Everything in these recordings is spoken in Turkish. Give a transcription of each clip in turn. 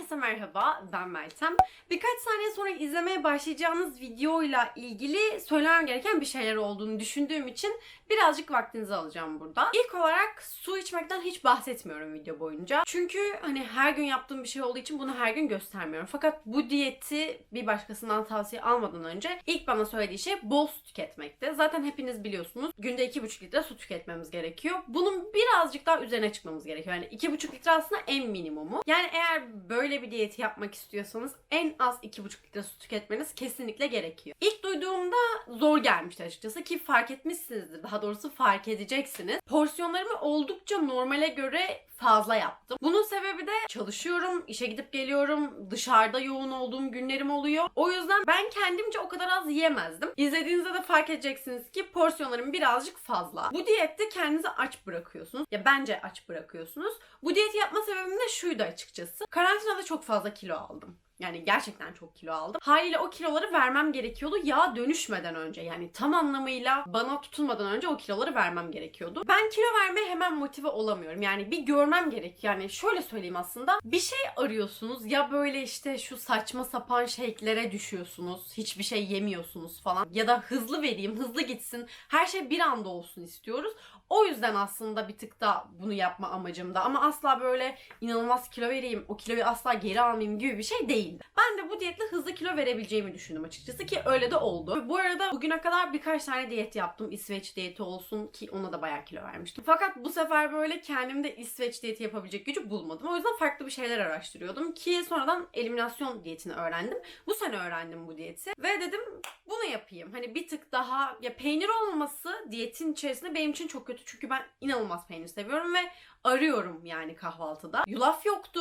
Herkese merhaba, ben Meltem. Birkaç saniye sonra izlemeye başlayacağınız videoyla ilgili söylemem gereken bir şeyler olduğunu düşündüğüm için birazcık vaktinizi alacağım burada. İlk olarak su içmekten hiç bahsetmiyorum video boyunca. Çünkü hani her gün yaptığım bir şey olduğu için bunu her gün göstermiyorum. Fakat bu diyeti bir başkasından tavsiye almadan önce ilk bana söylediği şey bol su tüketmekti. Zaten hepiniz biliyorsunuz günde 2,5 litre su tüketmemiz gerekiyor. Bunun birazcık daha üzerine çıkmamız gerekiyor. Yani 2,5 litre aslında en minimumu. Yani eğer böyle bir diyeti yapmak istiyorsanız en az 2,5 litre su tüketmeniz kesinlikle gerekiyor. İlk duyduğumda zor gelmişti açıkçası ki fark etmişsinizdir. Daha doğrusu fark edeceksiniz. Porsiyonlarımı oldukça normale göre fazla yaptım. Bunun sebebi de çalışıyorum, işe gidip geliyorum, dışarıda yoğun olduğum günlerim oluyor. O yüzden ben kendimce o kadar az yiyemezdim. İzlediğinizde de fark edeceksiniz ki porsiyonlarım birazcık fazla. Bu diyette kendinizi aç bırakıyorsunuz. Ya bence aç bırakıyorsunuz. Bu diyeti yapma sebebim de şuydu açıkçası. Karantinada çok fazla kilo aldım. Yani gerçekten çok kilo aldım. Haliyle o kiloları vermem gerekiyordu yağ dönüşmeden önce. Yani tam anlamıyla bana tutulmadan önce o kiloları vermem gerekiyordu. Ben kilo vermeye hemen motive olamıyorum. Yani bir görmem gerek. Yani şöyle söyleyeyim aslında. Bir şey arıyorsunuz ya böyle işte şu saçma sapan şeylere düşüyorsunuz. Hiçbir şey yemiyorsunuz falan. Ya da hızlı vereyim, hızlı gitsin. Her şey bir anda olsun istiyoruz. O yüzden aslında bir tık da bunu yapma amacımda. Ama asla böyle inanılmaz kilo vereyim, o kiloyu asla geri almayayım gibi bir şey değildi. Ben de bu diyetle hızlı kilo verebileceğimi düşündüm açıkçası ki öyle de oldu. Bu arada bugüne kadar birkaç tane diyet yaptım. İsveç diyeti olsun ki ona da bayağı kilo vermiştim. Fakat bu sefer böyle kendimde İsveç diyeti yapabilecek gücü bulmadım. O yüzden farklı bir şeyler araştırıyordum ki sonradan eliminasyon diyetini öğrendim. Bu sene öğrendim bu diyeti ve dedim bunu yapayım. Hani bir tık daha ya peynir olmaması diyetin içerisinde benim için çok kötü. Çünkü ben inanılmaz peynir seviyorum ve arıyorum yani kahvaltıda. Yulaf yoktu.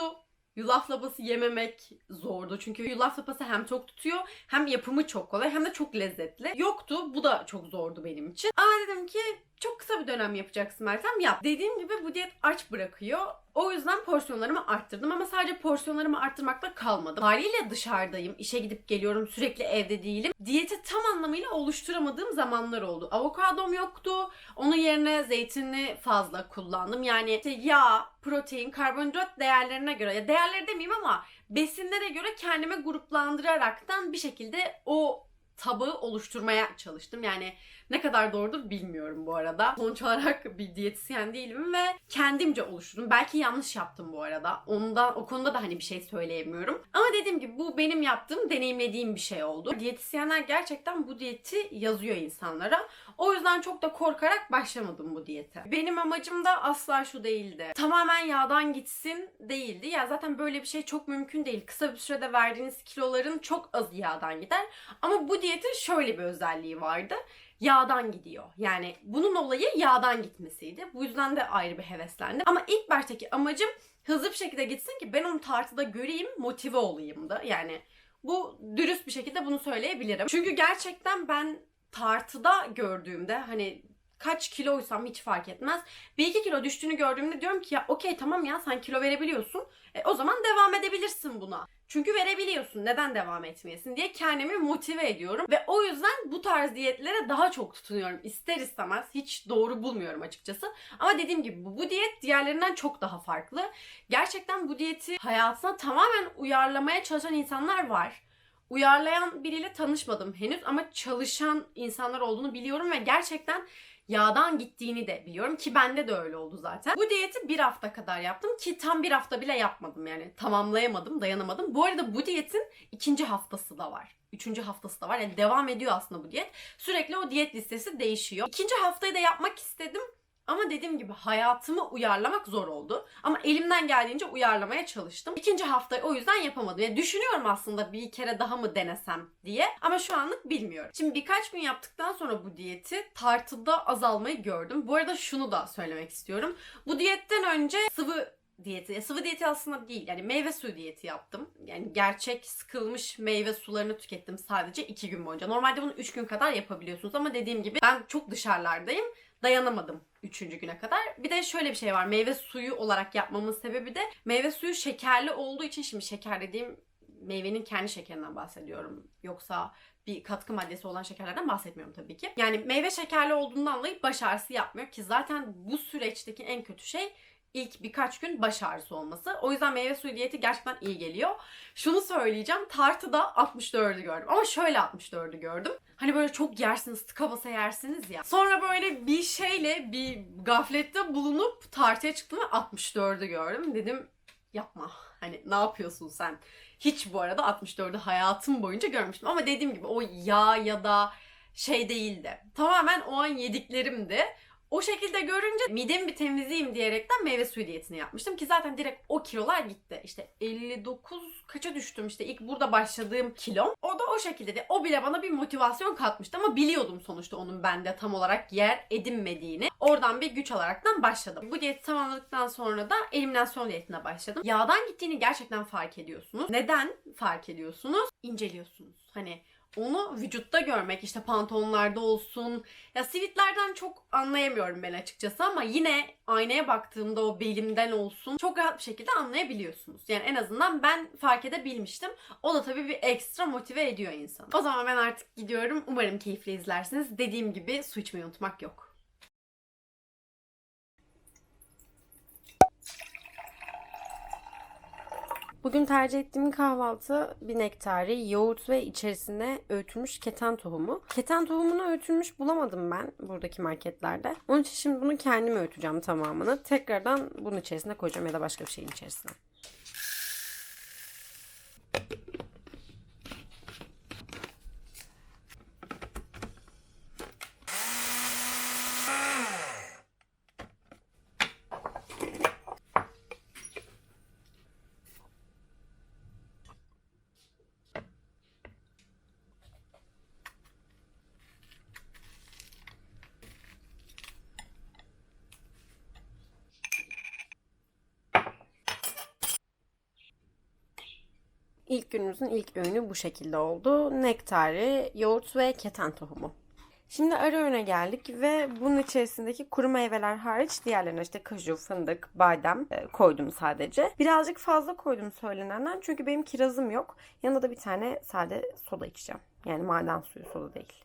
Yulaf lapası yememek zordu. Çünkü yulaf lapası hem tok tutuyor hem yapımı çok kolay hem de çok lezzetli. Yoktu. Bu da çok zordu benim için. Ama dedim ki çok kısa bir dönem yapacaksın Meltem yap. Dediğim gibi bu diyet aç bırakıyor. O yüzden porsiyonlarımı arttırdım ama sadece porsiyonlarımı arttırmakla kalmadım. Haliyle dışarıdayım, işe gidip geliyorum, sürekli evde değilim. Diyeti tam anlamıyla oluşturamadığım zamanlar oldu. Avokadom yoktu. Onun yerine zeytinli fazla kullandım. Yani işte yağ, protein, karbonhidrat değerlerine göre ya değerleri demeyeyim ama besinlere göre kendime gruplandıraraktan bir şekilde o tabağı oluşturmaya çalıştım. Yani ne kadar doğrudur bilmiyorum bu arada. Sonuç olarak bir diyetisyen değilim ve kendimce oluşturdum. Belki yanlış yaptım bu arada. Ondan o konuda da hani bir şey söyleyemiyorum. Ama dediğim gibi bu benim yaptığım, deneyimlediğim bir şey oldu. Diyetisyenler gerçekten bu diyeti yazıyor insanlara. O yüzden çok da korkarak başlamadım bu diyete. Benim amacım da asla şu değildi. Tamamen yağdan gitsin değildi. Ya zaten böyle bir şey çok mümkün değil. Kısa bir sürede verdiğiniz kiloların çok az yağdan gider. Ama bu diyetin şöyle bir özelliği vardı yağdan gidiyor. Yani bunun olayı yağdan gitmesiydi. Bu yüzden de ayrı bir heveslendim. Ama ilk baştaki amacım hızlı bir şekilde gitsin ki ben onu tartıda göreyim, motive olayım da. Yani bu dürüst bir şekilde bunu söyleyebilirim. Çünkü gerçekten ben tartıda gördüğümde hani kaç kiloysam hiç fark etmez. Bir iki kilo düştüğünü gördüğümde diyorum ki ya okey tamam ya sen kilo verebiliyorsun. E, o zaman devam edebilirsin buna. Çünkü verebiliyorsun. Neden devam etmeyesin diye kendimi motive ediyorum. Ve o yüzden bu tarz diyetlere daha çok tutunuyorum. İster istemez. Hiç doğru bulmuyorum açıkçası. Ama dediğim gibi bu, bu diyet diğerlerinden çok daha farklı. Gerçekten bu diyeti hayatına tamamen uyarlamaya çalışan insanlar var. Uyarlayan biriyle tanışmadım henüz ama çalışan insanlar olduğunu biliyorum ve gerçekten yağdan gittiğini de biliyorum ki bende de öyle oldu zaten. Bu diyeti bir hafta kadar yaptım ki tam bir hafta bile yapmadım yani tamamlayamadım dayanamadım. Bu arada bu diyetin ikinci haftası da var. Üçüncü haftası da var. Yani devam ediyor aslında bu diyet. Sürekli o diyet listesi değişiyor. İkinci haftayı da yapmak istedim. Ama dediğim gibi hayatımı uyarlamak zor oldu. Ama elimden geldiğince uyarlamaya çalıştım. İkinci haftayı o yüzden yapamadım. Yani düşünüyorum aslında bir kere daha mı denesem diye. Ama şu anlık bilmiyorum. Şimdi birkaç gün yaptıktan sonra bu diyeti tartıda azalmayı gördüm. Bu arada şunu da söylemek istiyorum. Bu diyetten önce sıvı diyeti. Sıvı diyeti aslında değil. Yani meyve suyu diyeti yaptım. Yani gerçek sıkılmış meyve sularını tükettim sadece 2 gün boyunca. Normalde bunu 3 gün kadar yapabiliyorsunuz ama dediğim gibi ben çok dışarılardayım. Dayanamadım 3. güne kadar. Bir de şöyle bir şey var. Meyve suyu olarak yapmamın sebebi de meyve suyu şekerli olduğu için şimdi şeker dediğim meyvenin kendi şekerinden bahsediyorum. Yoksa bir katkı maddesi olan şekerlerden bahsetmiyorum tabii ki. Yani meyve şekerli olduğundan dolayı baş ağrısı yapmıyor ki zaten bu süreçteki en kötü şey ilk birkaç gün baş ağrısı olması. O yüzden meyve suyu diyeti gerçekten iyi geliyor. Şunu söyleyeceğim. Tartıda 64'ü gördüm. Ama şöyle 64'ü gördüm. Hani böyle çok yersiniz, tıka basa yersiniz ya. Sonra böyle bir şeyle bir gaflette bulunup tartıya çıktım ve 64'ü gördüm. Dedim yapma. Hani ne yapıyorsun sen? Hiç bu arada 64'ü hayatım boyunca görmüştüm. Ama dediğim gibi o yağ ya da şey değildi. Tamamen o an yediklerimdi. O şekilde görünce midemi bir temizleyeyim diyerekten meyve suyu diyetini yapmıştım ki zaten direkt o kilolar gitti. İşte 59 kaça düştüm işte ilk burada başladığım kilom. O da o şekilde de o bile bana bir motivasyon katmıştı ama biliyordum sonuçta onun bende tam olarak yer edinmediğini. Oradan bir güç alaraktan başladım. Bu diyeti tamamladıktan sonra da eliminasyon diyetine başladım. Yağdan gittiğini gerçekten fark ediyorsunuz. Neden fark ediyorsunuz? İnceliyorsunuz. Hani onu vücutta görmek işte pantolonlarda olsun. Ya sivitlerden çok anlayamıyorum ben açıkçası ama yine aynaya baktığımda o belimden olsun çok rahat bir şekilde anlayabiliyorsunuz. Yani en azından ben fark edebilmiştim. O da tabii bir ekstra motive ediyor insanı. O zaman ben artık gidiyorum. Umarım keyifli izlersiniz. Dediğim gibi su içmeyi unutmak yok. Bugün tercih ettiğim kahvaltı bir nektari, yoğurt ve içerisine öğütülmüş keten tohumu. Keten tohumunu öğütülmüş bulamadım ben buradaki marketlerde. Onun için şimdi bunu kendim öğüteceğim tamamını. Tekrardan bunun içerisine koyacağım ya da başka bir şeyin içerisine. İlk günümüzün ilk öğünü bu şekilde oldu. Nektari, yoğurt ve keten tohumu. Şimdi ara öğüne geldik ve bunun içerisindeki kuru meyveler hariç diğerlerine işte kaju, fındık, badem e, koydum sadece. Birazcık fazla koydum söylenenden çünkü benim kirazım yok. Yanında da bir tane sade soda içeceğim. Yani maden suyu soda değil.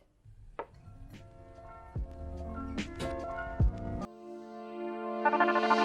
Çorbamız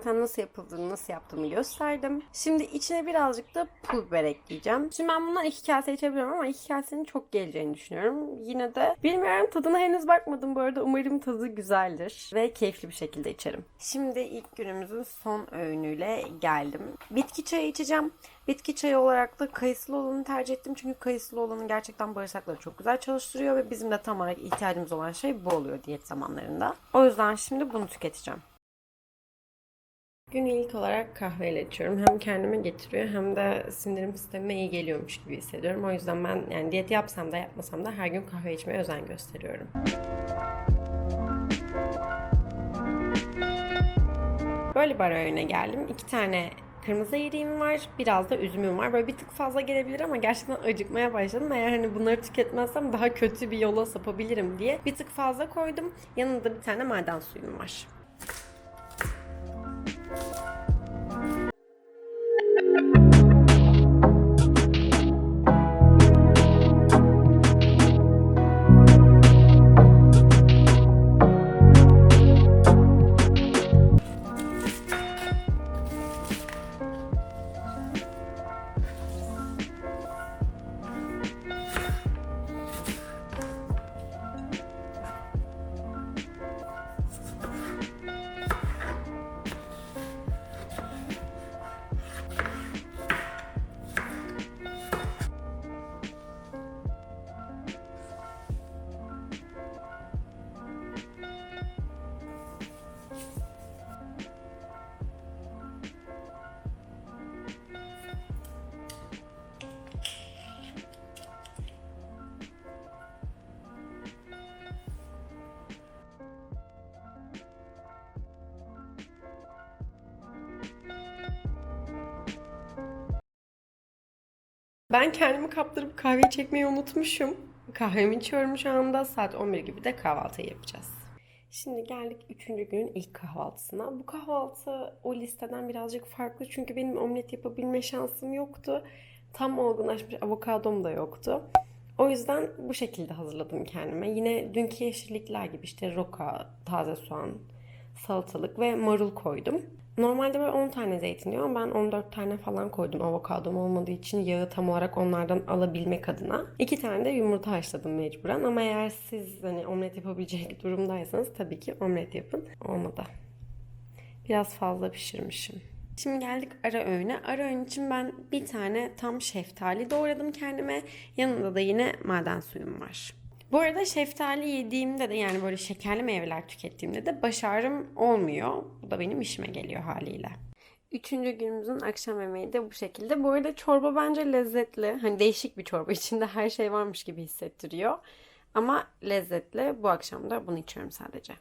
Zaten nasıl yapıldığını, nasıl yaptığımı gösterdim. Şimdi içine birazcık da pul biber ekleyeceğim. Şimdi ben bundan iki kase içebilirim ama iki kasenin çok geleceğini düşünüyorum. Yine de bilmiyorum tadına henüz bakmadım bu arada. Umarım tadı güzeldir ve keyifli bir şekilde içerim. Şimdi ilk günümüzün son öğünüyle geldim. Bitki çayı içeceğim. Bitki çayı olarak da kayısılı olanı tercih ettim. Çünkü kayısılı olanı gerçekten bağırsakları çok güzel çalıştırıyor ve bizim de tam olarak ihtiyacımız olan şey bu oluyor diyet zamanlarında. O yüzden şimdi bunu tüketeceğim. Günü ilk olarak kahveyle içiyorum. Hem kendime getiriyor hem de sindirim sistemime iyi geliyormuş gibi hissediyorum. O yüzden ben yani diyet yapsam da yapmasam da her gün kahve içmeye özen gösteriyorum. Böyle bir ara öğüne geldim. İki tane kırmızı eriğim var. Biraz da üzümüm var. Böyle bir tık fazla gelebilir ama gerçekten acıkmaya başladım. Eğer hani bunları tüketmezsem daha kötü bir yola sapabilirim diye bir tık fazla koydum. Yanında bir tane maden suyum var. Ben kendimi kaptırıp kahve çekmeyi unutmuşum. Kahvemi içiyorum şu anda. Saat 11 gibi de kahvaltı yapacağız. Şimdi geldik 3. günün ilk kahvaltısına. Bu kahvaltı o listeden birazcık farklı çünkü benim omlet yapabilme şansım yoktu. Tam olgunlaşmış avokadom da yoktu. O yüzden bu şekilde hazırladım kendime. Yine dünkü yeşillikler gibi işte roka, taze soğan, salatalık ve marul koydum. Normalde böyle 10 tane zeytin yiyorum. Ben 14 tane falan koydum avokadom olmadığı için yağı tam olarak onlardan alabilmek adına. 2 tane de yumurta haşladım mecburen ama eğer siz hani omlet yapabilecek durumdaysanız tabii ki omlet yapın. Olmadı. Biraz fazla pişirmişim. Şimdi geldik ara öğüne. Ara öğün için ben bir tane tam şeftali doğradım kendime. Yanında da yine maden suyum var. Bu arada şeftali yediğimde de yani böyle şekerli meyveler tükettiğimde de baş ağrım olmuyor. Bu da benim işime geliyor haliyle. Üçüncü günümüzün akşam yemeği de bu şekilde. Bu arada çorba bence lezzetli. Hani değişik bir çorba. İçinde her şey varmış gibi hissettiriyor. Ama lezzetli. Bu akşam da bunu içiyorum sadece.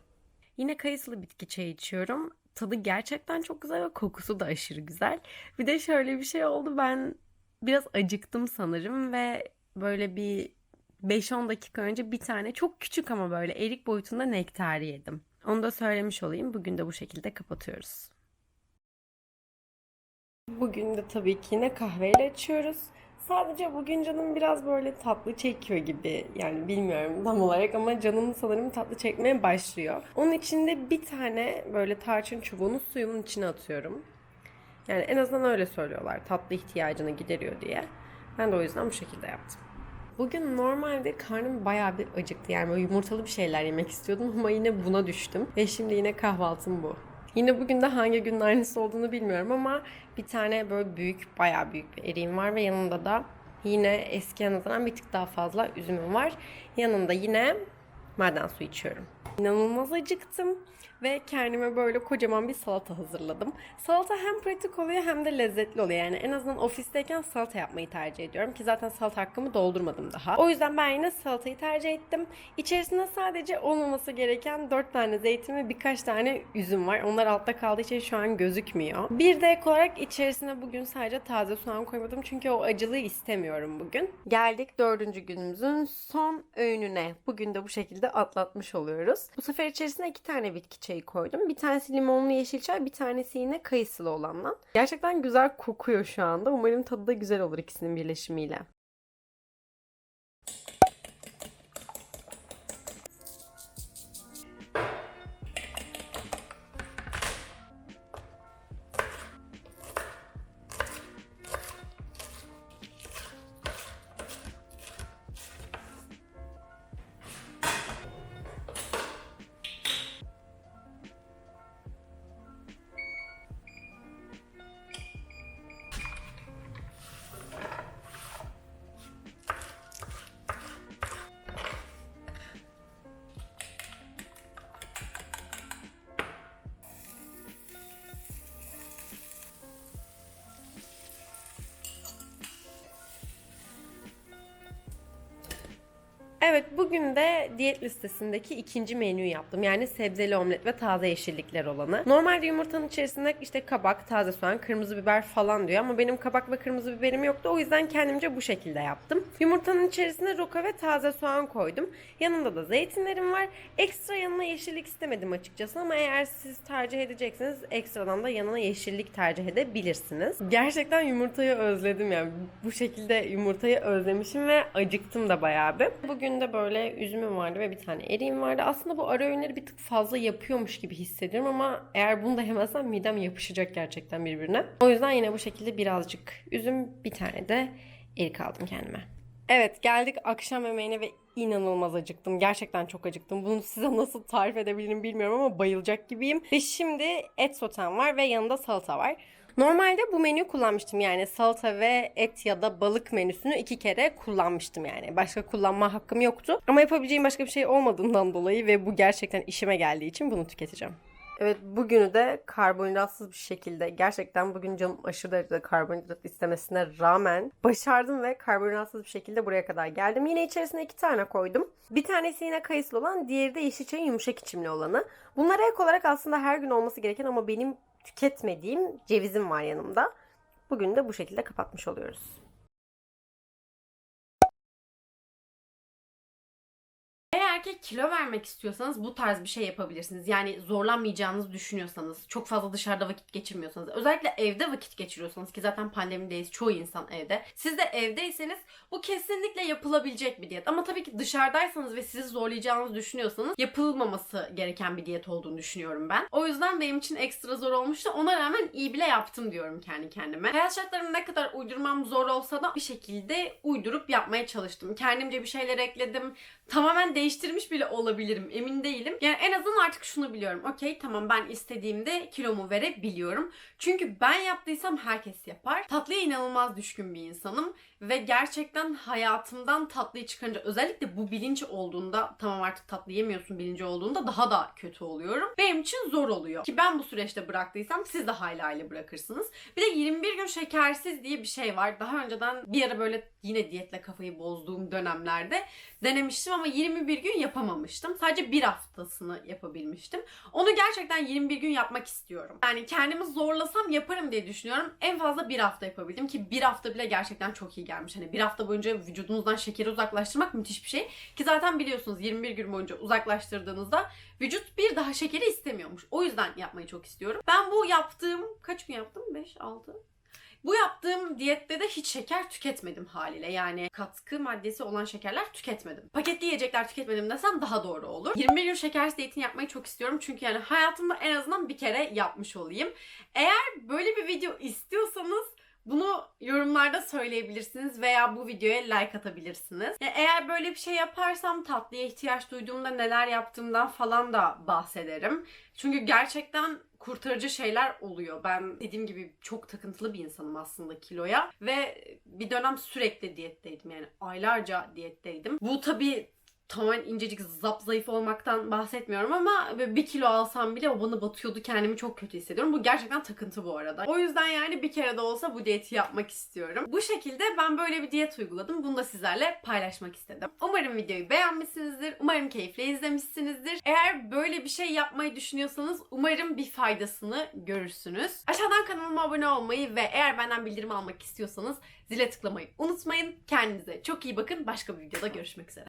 Yine kayısılı bitki çayı içiyorum. Tadı gerçekten çok güzel ve kokusu da aşırı güzel. Bir de şöyle bir şey oldu. Ben biraz acıktım sanırım ve böyle bir 5-10 dakika önce bir tane çok küçük ama böyle erik boyutunda nektar yedim. Onu da söylemiş olayım. Bugün de bu şekilde kapatıyoruz. Bugün de tabii ki yine kahveyle açıyoruz. Sadece bugün canım biraz böyle tatlı çekiyor gibi. Yani bilmiyorum tam olarak ama canım sanırım tatlı çekmeye başlıyor. Onun için de bir tane böyle tarçın çubuğunu suyumun içine atıyorum. Yani en azından öyle söylüyorlar. Tatlı ihtiyacını gideriyor diye. Ben de o yüzden bu şekilde yaptım. Bugün normalde karnım bayağı bir acıktı. Yani böyle yumurtalı bir şeyler yemek istiyordum ama yine buna düştüm. Ve şimdi yine kahvaltım bu. Yine bugün de hangi günün aynısı olduğunu bilmiyorum ama bir tane böyle büyük, bayağı büyük bir eriğim var ve yanında da yine eski nazaran bir tık daha fazla üzümüm var. Yanında yine maden suyu içiyorum. İnanılmaz acıktım ve kendime böyle kocaman bir salata hazırladım. Salata hem pratik oluyor hem de lezzetli oluyor. Yani en azından ofisteyken salata yapmayı tercih ediyorum ki zaten salata hakkımı doldurmadım daha. O yüzden ben yine salatayı tercih ettim. İçerisinde sadece olmaması gereken 4 tane zeytin ve birkaç tane üzüm var. Onlar altta kaldığı için şu an gözükmüyor. Bir de ek olarak içerisine bugün sadece taze soğan koymadım çünkü o acılığı istemiyorum bugün. Geldik dördüncü günümüzün son öğününe. Bugün de bu şekilde atlatmış oluyoruz. Bu sefer içerisine iki tane bitki çayı koydum. Bir tanesi limonlu yeşil çay, bir tanesi yine kayısılı olandan. Gerçekten güzel kokuyor şu anda. Umarım tadı da güzel olur ikisinin birleşimiyle. Evet bugün de diyet listesindeki ikinci menüyü yaptım. Yani sebzeli omlet ve taze yeşillikler olanı. Normalde yumurtanın içerisinde işte kabak, taze soğan, kırmızı biber falan diyor ama benim kabak ve kırmızı biberim yoktu. O yüzden kendimce bu şekilde yaptım. Yumurtanın içerisine roka ve taze soğan koydum. Yanında da zeytinlerim var. Ekstra yanına yeşillik istemedim açıkçası ama eğer siz tercih edecekseniz ekstradan da yanına yeşillik tercih edebilirsiniz. Gerçekten yumurtayı özledim yani. Bu şekilde yumurtayı özlemişim ve acıktım da bayağı bir. Bugün de böyle üzümüm vardı ve bir tane eriğim vardı. Aslında bu ara öğünleri bir tık fazla yapıyormuş gibi hissediyorum ama eğer bunu da yemezsem midem yapışacak gerçekten birbirine. O yüzden yine bu şekilde birazcık üzüm bir tane de erik aldım kendime. Evet geldik akşam yemeğine ve inanılmaz acıktım. Gerçekten çok acıktım. Bunu size nasıl tarif edebilirim bilmiyorum ama bayılacak gibiyim. Ve şimdi et sotem var ve yanında salata var. Normalde bu menüyü kullanmıştım yani salata ve et ya da balık menüsünü iki kere kullanmıştım yani. Başka kullanma hakkım yoktu. Ama yapabileceğim başka bir şey olmadığından dolayı ve bu gerçekten işime geldiği için bunu tüketeceğim. Evet bugünü de karbonhidratsız bir şekilde gerçekten bugün canım aşırı derecede karbonhidrat istemesine rağmen başardım ve karbonhidratsız bir şekilde buraya kadar geldim. Yine içerisine iki tane koydum. Bir tanesi yine kayısılı olan diğeri de yeşil çayın yumuşak içimli olanı. Bunlara ek olarak aslında her gün olması gereken ama benim tüketmediğim cevizim var yanımda. Bugün de bu şekilde kapatmış oluyoruz. Kilo vermek istiyorsanız bu tarz bir şey yapabilirsiniz. Yani zorlanmayacağınızı düşünüyorsanız, çok fazla dışarıda vakit geçirmiyorsanız, özellikle evde vakit geçiriyorsanız ki zaten pandemideyiz çoğu insan evde. Siz de evdeyseniz bu kesinlikle yapılabilecek bir diyet. Ama tabii ki dışarıdaysanız ve sizi zorlayacağınızı düşünüyorsanız yapılmaması gereken bir diyet olduğunu düşünüyorum ben. O yüzden benim için ekstra zor olmuştu. Ona rağmen iyi bile yaptım diyorum kendi kendime. Hayat şartlarımı ne kadar uydurmam zor olsa da bir şekilde uydurup yapmaya çalıştım. Kendimce bir şeyler ekledim. Tamamen değiştirmiş bile olabilirim. Emin değilim. Yani en azından artık şunu biliyorum. Okey tamam ben istediğimde kilomu verebiliyorum. Çünkü ben yaptıysam herkes yapar. Tatlıya inanılmaz düşkün bir insanım. Ve gerçekten hayatımdan tatlıyı çıkarınca özellikle bu bilinç olduğunda tamam artık tatlı yemiyorsun bilinci olduğunda daha da kötü oluyorum. Benim için zor oluyor. Ki ben bu süreçte bıraktıysam siz de hayli bırakırsınız. Bir de 21 gün şekersiz diye bir şey var. Daha önceden bir ara böyle yine diyetle kafayı bozduğum dönemlerde denemiştim ama 21 gün yapamamıştım. Sadece bir haftasını yapabilmiştim. Onu gerçekten 21 gün yapmak istiyorum. Yani kendimi zorlasam yaparım diye düşünüyorum. En fazla bir hafta yapabildim ki bir hafta bile gerçekten çok iyi gelmiş. Hani bir hafta boyunca vücudunuzdan şekeri uzaklaştırmak müthiş bir şey. Ki zaten biliyorsunuz 21 gün boyunca uzaklaştırdığınızda vücut bir daha şekeri istemiyormuş. O yüzden yapmayı çok istiyorum. Ben bu yaptığım kaç gün yaptım? 5, 6, bu yaptığım diyette de hiç şeker tüketmedim haliyle. Yani katkı maddesi olan şekerler tüketmedim. Paketli yiyecekler tüketmedim desem daha doğru olur. 21 gün şekersiz diyetini yapmayı çok istiyorum. Çünkü yani hayatımda en azından bir kere yapmış olayım. Eğer böyle bir video istiyorsanız bunu yorumlarda söyleyebilirsiniz veya bu videoya like atabilirsiniz. Yani eğer böyle bir şey yaparsam tatlıya ihtiyaç duyduğumda neler yaptığımdan falan da bahsederim. Çünkü gerçekten kurtarıcı şeyler oluyor. Ben dediğim gibi çok takıntılı bir insanım aslında kiloya ve bir dönem sürekli diyetteydim yani aylarca diyetteydim. Bu tabii tamamen incecik zap zayıf olmaktan bahsetmiyorum ama bir kilo alsam bile o bana batıyordu kendimi çok kötü hissediyorum. Bu gerçekten takıntı bu arada. O yüzden yani bir kere de olsa bu diyeti yapmak istiyorum. Bu şekilde ben böyle bir diyet uyguladım. Bunu da sizlerle paylaşmak istedim. Umarım videoyu beğenmişsinizdir. Umarım keyifle izlemişsinizdir. Eğer böyle bir şey yapmayı düşünüyorsanız umarım bir faydasını görürsünüz. Aşağıdan kanalıma abone olmayı ve eğer benden bildirim almak istiyorsanız zile tıklamayı unutmayın. Kendinize çok iyi bakın. Başka bir videoda görüşmek üzere.